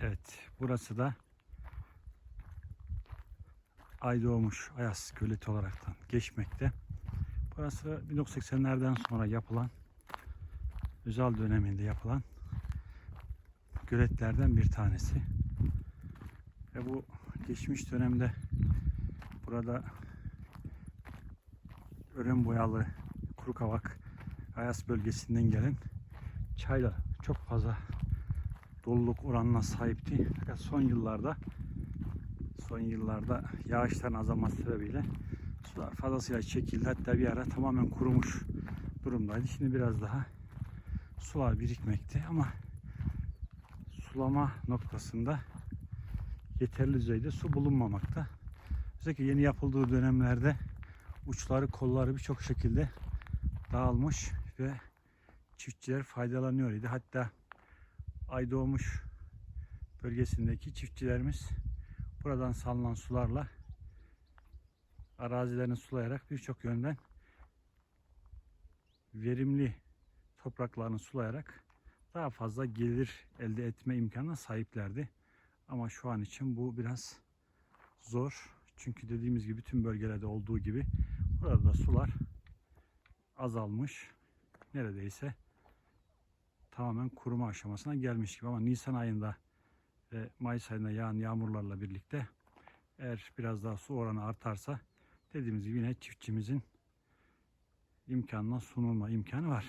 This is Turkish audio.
Evet, burası da Aydoğmuş Ayas Göleti olaraktan geçmekte. Burası 1980'lerden sonra yapılan özel döneminde yapılan göletlerden bir tanesi. Ve bu geçmiş dönemde burada Ören Boyalı, Kuru Kavak, Ayas bölgesinden gelen çayla çok fazla doluluk oranına sahipti. Fakat son yıllarda son yıllarda yağışların azalması sebebiyle sular fazlasıyla çekildi. Hatta bir ara tamamen kurumuş durumdaydı. Şimdi biraz daha sular birikmekte ama sulama noktasında yeterli düzeyde su bulunmamakta. Özellikle yeni yapıldığı dönemlerde uçları kolları birçok şekilde dağılmış ve çiftçiler faydalanıyor idi. Hatta Aydoğmuş bölgesindeki çiftçilerimiz buradan salınan sularla arazilerini sulayarak birçok yönden verimli topraklarını sulayarak daha fazla gelir elde etme imkanına sahiplerdi. Ama şu an için bu biraz zor. Çünkü dediğimiz gibi tüm bölgelerde olduğu gibi burada da sular azalmış. Neredeyse tamamen kuruma aşamasına gelmiş gibi ama Nisan ayında ve Mayıs ayında yağan yağmurlarla birlikte eğer biraz daha su oranı artarsa dediğimiz gibi yine çiftçimizin imkanına sunulma imkanı var.